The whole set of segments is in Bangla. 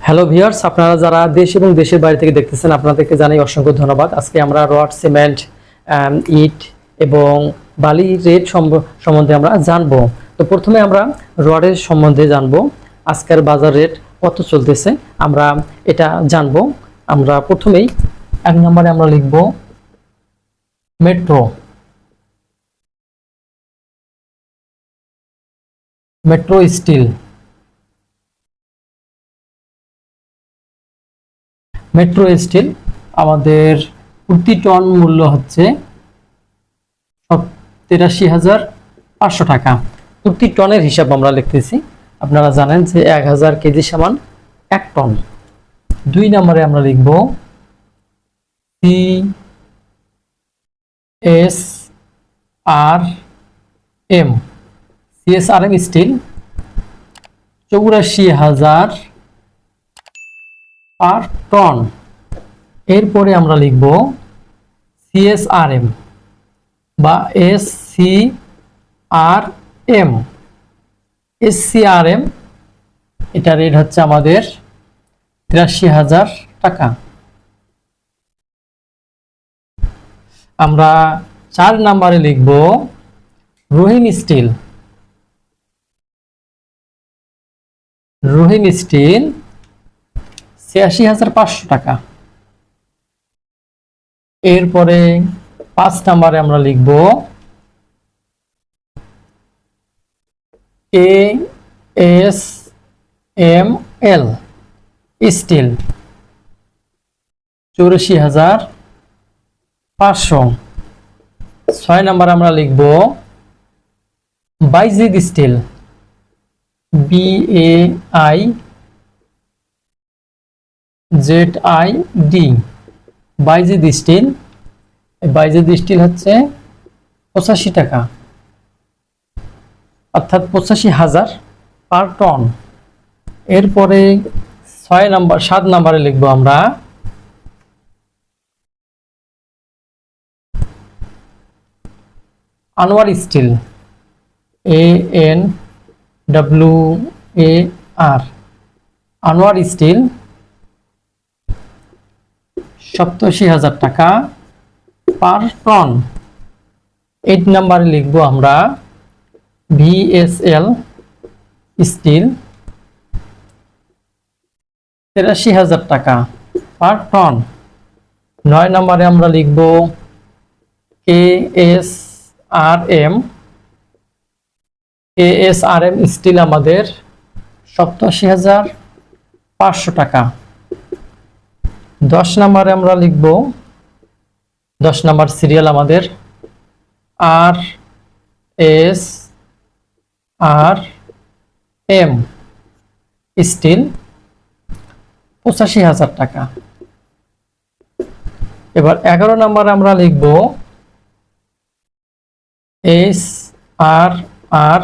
হ্যালো ভিউয়ার্স আপনারা যারা দেশ এবং দেশের বাইরে থেকে দেখতেছেন, আপনাদেরকে জানাই অসংখ্য ধন্যবাদ। আজকে আমরা রড, সিমেন্ট ইট এবং বালি রেট সম্ব- সম্বন্ধে আমরা জানব। তো প্রথমে আমরা রডের সম্বন্ধে জানব। আজকের বাজার রেট কত চলতেছে, আমরা এটা জানব। আমরা প্রথমেই এক নম্বরে আমরা লিখব, metro. Metro steel. Metro steel, আমাদের প্রতি টন মূল্য হচ্ছে তেরাশি হাজার পাঁচশো টাকা। প্রতি টনের হিসাব আমরা লিখতেছি। আপনারা জানেন যে এক হাজার কেজি সমান এক টন। দুই নম্বরে আমরা লিখব C S R M CSRM steel চৌরাশি হাজার পার টন এরপরে আমরা লিখব সিএসআরএম বা S C R M S C R M এটা রেট হচ্ছে আমাদের তিরাশি হাজার টাকা। আমরা চার নাম্বারে লিখব রোহিন স্টিল। রোহিন স্টিল ছিয়াশি হাজার পাঁচশো টাকা। এরপরে পাঁচ নাম্বারে আমরা লিখব A, S, M, L, steel. চৌরাশি হাজার পাঁচশো। ছয় নাম্বার আমরা লিখব Baizid steel. B A I Z I D Baizid steel Baizid steel হচ্ছে পঁচাশি টাকা। অর্থাৎ পঁচাশি হাজার পার টন। এরপরে ছয় নাম্বার, সাত নাম্বারে লিখব আমরা Anwar steel A N W A R Anwar steel সপ্তাশি হাজার টাকা পার টন। এইট নাম্বারে লিখব আমরা ভিএসএল স্টিল তেরাশি হাজার টাকা পার টন। নয় নম্বরে আমরা লিখব K S R M K S R M steel আমাদের সপ্তাশি হাজার পাঁচশো টাকা। দশ নম্বরে আমরা লিখব, দশ নম্বর সিরিয়াল আমাদের, R, S, R, M, steel, পঁচাশি হাজার টাকা। এবার এগারো নম্বরে আমরা লিখব, S, R R,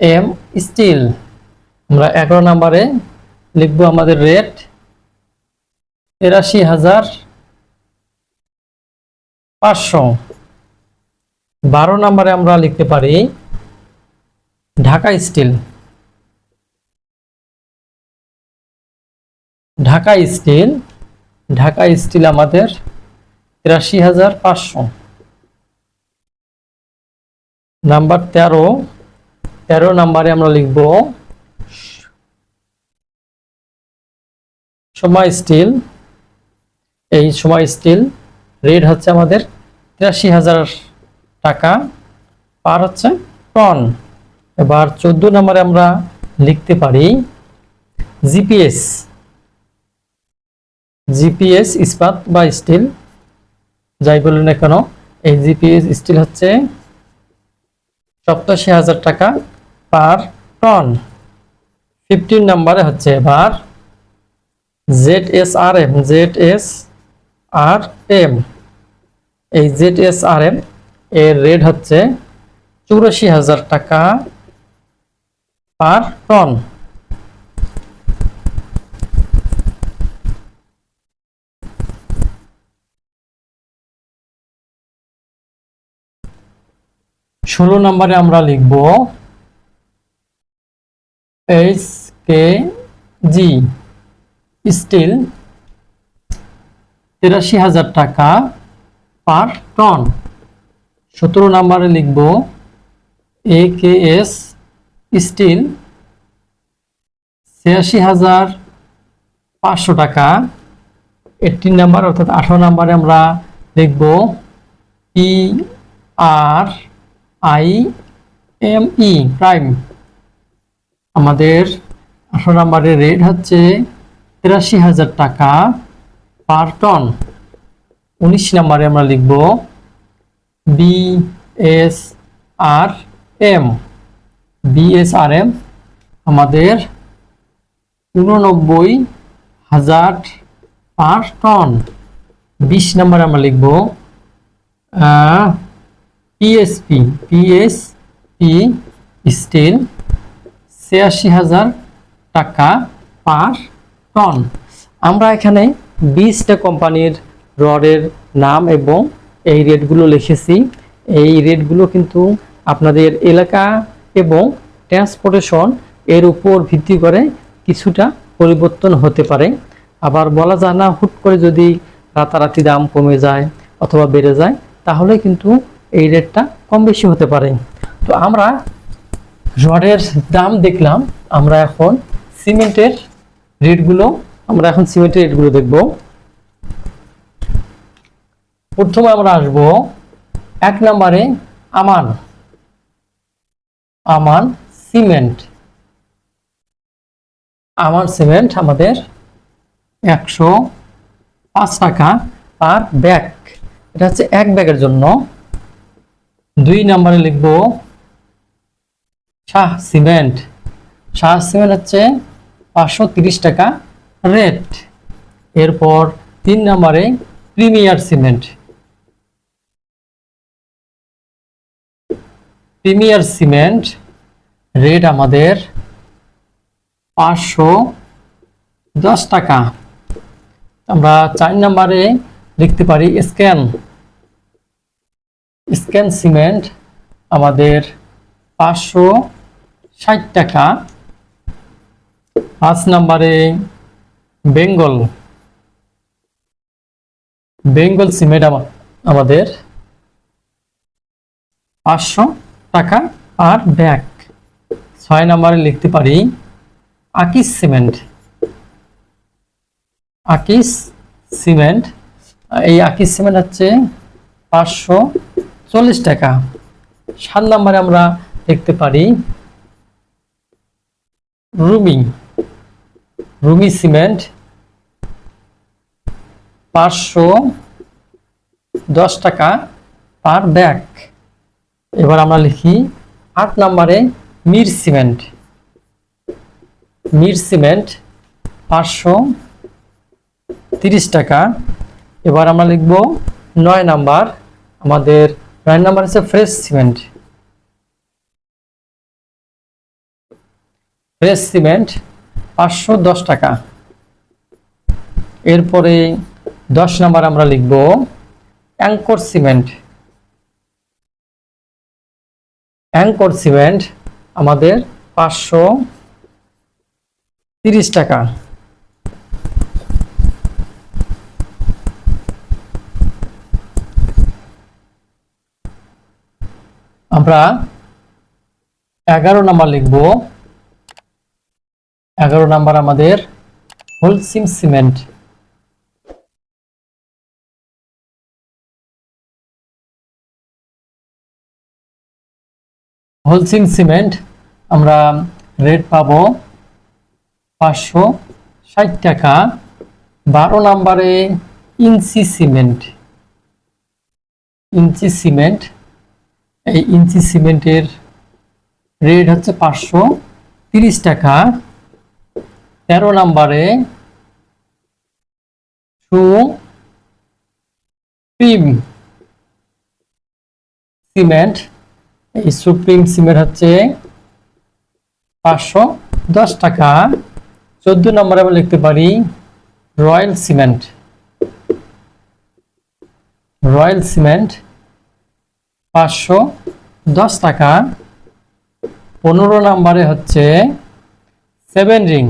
M, steel. আমরা এগারো নম্বরে লিখব আমাদের রেট তেরাশি হাজার পাঁচশো। বারো নম্বরে আমরা লিখতে পারি, Dhaka steel. Dhaka steel Dhaka steel আমাদের তিরাশি হাজার পাঁচশো। নাম্বার তেরো তেরো নাম্বারে আমরা লিখব, সময় স্টিল এই সময় স্টিল রেট হচ্ছে আমাদের তিরাশি হাজার টাকা, পার হচ্ছে টন এবার চোদ্দ নম্বরে আমরা লিখতে পারি জিপিএস জিপিএস ইস্পাত বা স্টিল যাই বলুন না কেন, এই জিপিএস স্টিল হচ্ছে সপ্তাশি হাজার টাকা পার টন ফিফটিন নম্বরে হচ্ছে এবার Z S R M Z S R M এই জেড এস আর এম এর রেট হচ্ছে চৌরাশি হাজার টাকা পার টন ষোলো নম্বরে আমরা লিখব এইচ কে জি স্টিল তেরাশি হাজার টাকা পার টন। সতেরো নম্বরে লিখব এ কে এস স্টিল ছিয়াশি হাজার পাঁচশো টাকা। এইটিন নাম্বার অর্থাৎ আঠারো নাম্বারে আমরা লিখব E R I M E prime আমাদের আঠারো নাম্বারের রেট হচ্ছে তিরাশি হাজার টাকা। পার টন উনিশ নাম্বারে আমরা লিখব B S R M. B S R M আমাদের উননব্বই হাজার পার টন। বিশ নাম্বারে আমরা লিখব পিএসপি পিএসপি স্টিল ছিয়াশি হাজার টাকা পার টন। আমরা এখানে বিশটা কোম্পানির রডের নাম এবং এই রেটগুলো লিখেছি। এই রেটগুলো কিন্তু আপনাদের এলাকা এবং ট্রান্সপোর্টেশন এর উপর ভিত্তি করে কিছুটা পরিবর্তন হতে পারে। আবার বলা যায় না, হুট করে যদি রাতারাতি দাম কমে যায় অথবা বেড়ে যায়, তাহলে কিন্তু এই রেটটা কম বেশি হতে পারে। তো আমরা রডের দাম দেখলাম। আমরা এখন সিমেন্টের রেটগুলো আমরা এখন সিমেন্টের রেটগুলো দেখব। প্রথমে আমরা আসব এক নম্বরে আমান। আমান সিমেন্ট আমান সিমেন্ট আমাদের একশো পাঁচ টাকা পার ব্যাগ। এটা হচ্ছে এক ব্যাগের জন্য। দুই নম্বরে লিখব শাহ সিমেন্ট শাহ সিমেন্ট হচ্ছে পাঁচশো টাকা রেট এরপর তিন নম্বরে premier cement. Premier cement rate আমাদের পাঁচশো দশ টাকা। আমরা চার নম্বরে লিখতে পারি স্ক্যান। স্ক্যান সিমেন্ট আমাদের পাঁচশো ষাট টাকা। পাঁচ নম্বরে বেঙ্গল। বেঙ্গল সিমেন্ট আমা- আমাদের। পাঁচশো টাকা আর ব্যাগ। ছয় নম্বরে লিখতে পারি, আকিস সিমেন্ট। আকিস সিমেন্ট, এই আকিস সিমেন্ট হচ্ছে পাঁচশো চল্লিশ টাকা। সাত নম্বরে আমরা দেখতে পারি, রুমি। রুমি সিমেন্ট, পাঁচশো দশ টাকা পার ব্যাগ। এবার আমরা লিখি আট নম্বরে মির সিমেন্ট। মির সিমেন্ট পাঁচশো তিরিশ টাকা। এবার আমরা লিখব নয় নাম্বার, আমাদের নয় নাম্বার হচ্ছে ফ্রেশ সিমেন্ট। ফ্রেশ সিমেন্ট পাঁচশো দশ টাকা। এরপরে দশ নাম্বার আমরা লিখব অ্যাঙ্কর সিমেন্ট। অ্যাঙ্কর সিমেন্ট আমাদের পাঁচশো তিরিশ টাকা। আমরা এগারো নাম্বার লিখব এগারো নাম্বার আমাদের হোলসিম সিমেন্ট। হোলসিম সিমেন্ট আমরা রেট পাবো পাঁচশো ষাট টাকা। বারো নাম্বারে ইঞ্চি সিমেন্ট। ইঞ্চি সিমেন্ট, এই ইঞ্চি সিমেন্টের রেট হচ্ছে পাঁচশো তিরিশ টাকা। তেরো নাম্বারে সু প্রিম সিমেন্ট। এই সুপ্রিম সিমেন্ট হচ্ছে পাঁচশো দশ টাকা। চোদ্দ নম্বরে আমরা লিখতে পারি রয়্যাল সিমেন্ট। রয়্যাল সিমেন্ট পাঁচশো দশ টাকা। পনেরো নম্বরে হচ্ছে seven ring.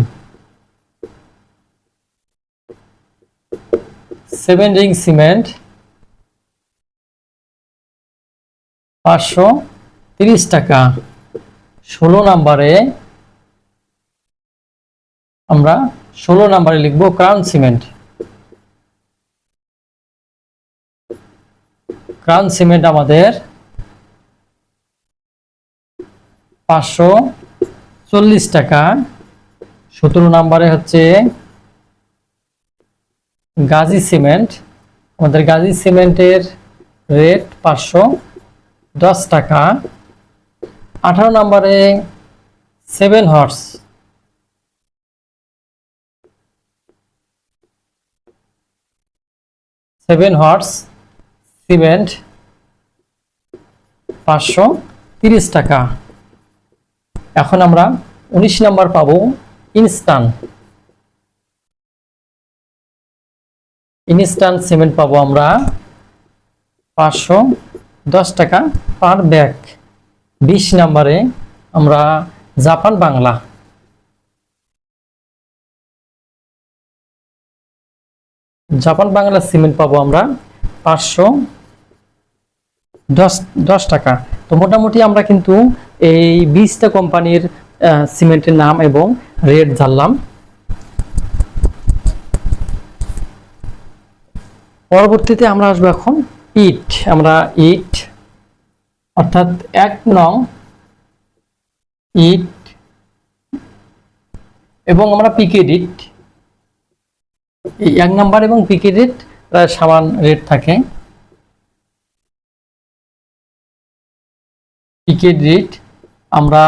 Seven ring cement, পাঁচশো তিরিশ টাকা। ষোলো নাম্বারে আমরা ষোলো নাম্বারে লিখব ক্রাউন সিমেন্ট। ক্রাউন সিমেন্ট আমাদের পাঁচশো চল্লিশ টাকা। সতেরো নাম্বারে হচ্ছে গাজী সিমেন্ট। আমাদের গাজী সিমেন্টের রেট পাঁচশো দশ টাকা। আঠারো নম্বরে seven horse seven horse cement পাঁচশো তিরিশ টাকা। এখন আমরা উনিশ নাম্বার পাবো ইনস্টান ইনস্টান সিমেন্ট পাবো আমরা পাঁচশো দশ টাকা পার ব্যাগ বিশ নাম্বারে আমরা Japan Bangla. Japan Bangla cement পাবো আমরা পাঁচশো দশ দশ টাকা। তো মোটামুটি আমরা কিন্তু এই বিশটা কোম্পানির সিমেন্টের নাম এবং রেট জানলাম। পরবর্তীতে আমরা আসব এখন ইট, আমরা ইট, অর্থাৎ এক নং ইট, এবং আমরা পিকেড ইট। এই এক নাম্বার এবং পিকেড ইট, প্রায় সমান রেট থাকে। পিকেড রেট আমরা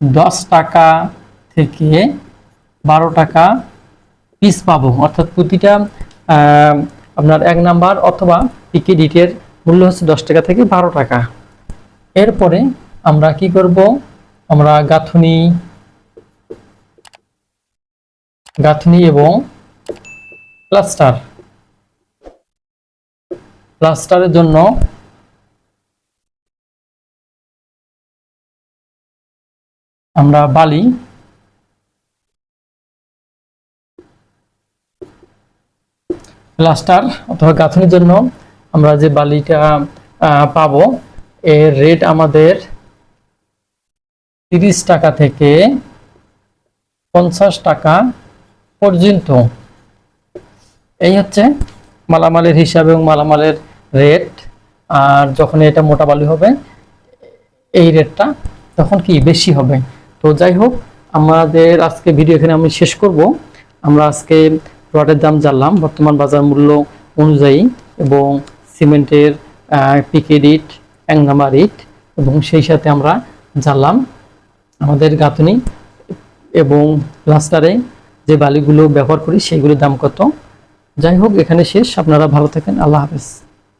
দশ টাকা থেকে বারো টাকা পিস পাবো, অর্থাৎ প্রতিটা আপনার এক নাম্বার অথবা পিকেডিটের মূল্য হচ্ছে দশ টাকা থেকে বারো টাকা। এরপরে আমরা কি করব? আমরা গাঁথনি গাঁথনি এবং প্লাস্টার। প্লাস্টারের জন্য আমরা বালি প্লাস্টার অথবা গাঁথনির জন্য আমরা যে বালিটা পাব, এর রেট আমাদের তিরিশ টাকা থেকে পঞ্চাশ টাকা পর্যন্ত। এই হচ্ছে মালামালের হিসাব এবং মালামালের রেট আর যখন এটা মোটা বালি হবে, এই রেটটা তখন কি বেশি হবে? তো যাই হোক, আমাদের আজকে ভিডিও এখানে আমি শেষ করব। আমরা আজকে রডের দাম জানলাম। বর্তমান বাজার মূল্য অনুযায়ী এবং সিমেন্টের পিকে ইট এক ইট এবং সেই সাথে আমরা জানলাম আমাদের গাঁথনি এবং প্লাস্টারে যে বালিগুলো ব্যবহার করি সেইগুলোর দাম কত। যাই হোক, এখানে শেষ। আপনারা ভালো থাকেন। আল্লাহ হাফেজ।